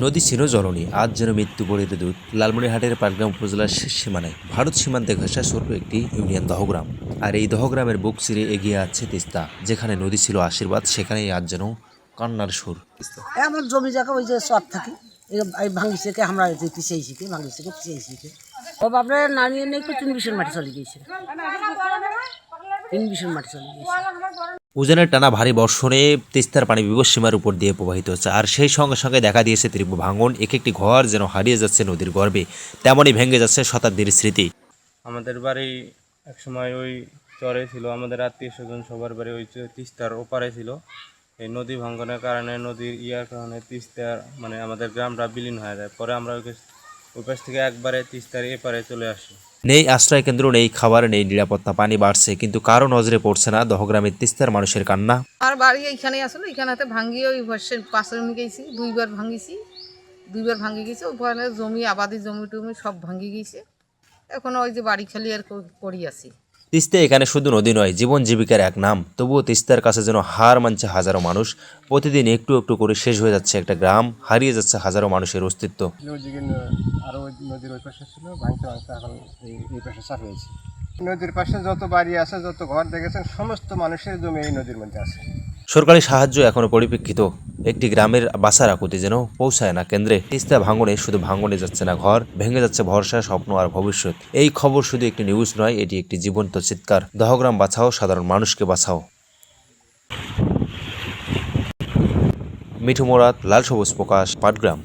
নদী ছিল জননী। আজ যেন মৃত্যু বলিতে দূত। লালমনিরহাটের পাটগ্রাম উপজেলার শেষ সীমানায়। ভারত সীমান্তে ঘেঁষা ছোট্ট একটি ইউনিয়ন দহগ্রাম। আর এই দহগ্রামের বুক চিরে এগিয়ে আছে তিস্তা। যেখানে নদী ছিল আশীর্বাদ, সেখানেই আজ যেন কান্নার সুর। আমার জমি জায়গা, ওই যে চর থাকি। এই- ভাঙ্গি থেকে আমরা পিছিয়ে শিখে, ভাঙ্গি থেকে পিছিয়ে শিখে। ও বাপরে নামিয়ে নেই তিন বিশের মাটি চলে গিয়েছে। তিন বিশের মাটি চলে গিয়েছে। উজানের টানা ভারী বর্ষণে তিস্তার পানি বিপদসীমার উপর দিয়ে প্রবাহিত হচ্ছে। আর সেই সঙ্গে সঙ্গে দেখা দিয়েছে তীব্র ভাঙন। এক একটি ঘর যেন হারিয়ে যাচ্ছে নদীর গর্ভে। তেমনই ভেঙে যাচ্ছে শতাব্দীর স্মৃতি। আমাদের বাড়ি একসময় ওই চরে ছিল। আমাদের আত্মীয় স্বজন সবার বাড়ি ওই তিস্তার ওপারে ছিল। এই নদী ভাঙ্গনের কারণে নদীর ইয়ার কারণে তিস্তার মানে আমাদের গ্রামটা বিলীন হয়ে যায়। পরে আমরা ওই ওই পাশ থেকে একবারে তিস্তার এপারে চলে আসে। নেই আশ্রয় কেন্দ্র নেই খাবার নেই নিরাপত্তা পানি বাড়ছে কিন্তু কারও নজরে পড়ছে না দহগ্রামের তিস্তার মানুষের কান্না। আর বাড়ি এইখানে আসলে এখানে হাতে ভাঙ্গিয়ে ওই বর্ষের পাশে জমি গেছি দুইবার ভাঙ্গিছি দুইবার ভাঙ্গি গেছে ওখানে জমি আবাদি জমি টমি সব ভাঙ্গি গেছে। এখন ওই যে বাড়ি খালি আর করি আছি। তিস্তা এখানে শুধু নদী নয় জীবন জীবিকার এক নাম। তবুও তিস্তার কাছে যেন হার মানছে হাজারো মানুষ। প্রতিদিন একটু একটু করে শেষ হয়ে যাচ্ছে একটা গ্রাম হারিয়ে যাচ্ছে হাজারো মানুষের অস্তিত্ব। আরও নদীর ওই পাশে ছিল ভাঙতে ভাঙতে এখন এই এই পাশে চাপ হয়েছে। নদীর পাশে যত বাড়ি আছে যত ঘর দেখেছেন সমস্ত মানুষের জমি এই নদীর মধ্যে আছে। সরকারি সাহায্য এখনও পরিপ্রেক্ষিত একটি গ্রামের বাসার আকুতি যেন পৌঁছায় না কেন্দ্রে। তিস্তা ভাঙনে শুধু ভাঙনে যাচ্ছে না ঘর, ভেঙে যাচ্ছে ভরসা, স্বপ্ন আর ভবিষ্যৎ। এই খবর শুধু একটি নিউজ নয়, এটি একটি জীবন্ত চিৎকার। দহগ্রাম বাঁচাও সাধারণ মানুষকে বাঁচাও মিঠু মোরাত লাল সবুজ প্রকাশ, পাটগ্রাম।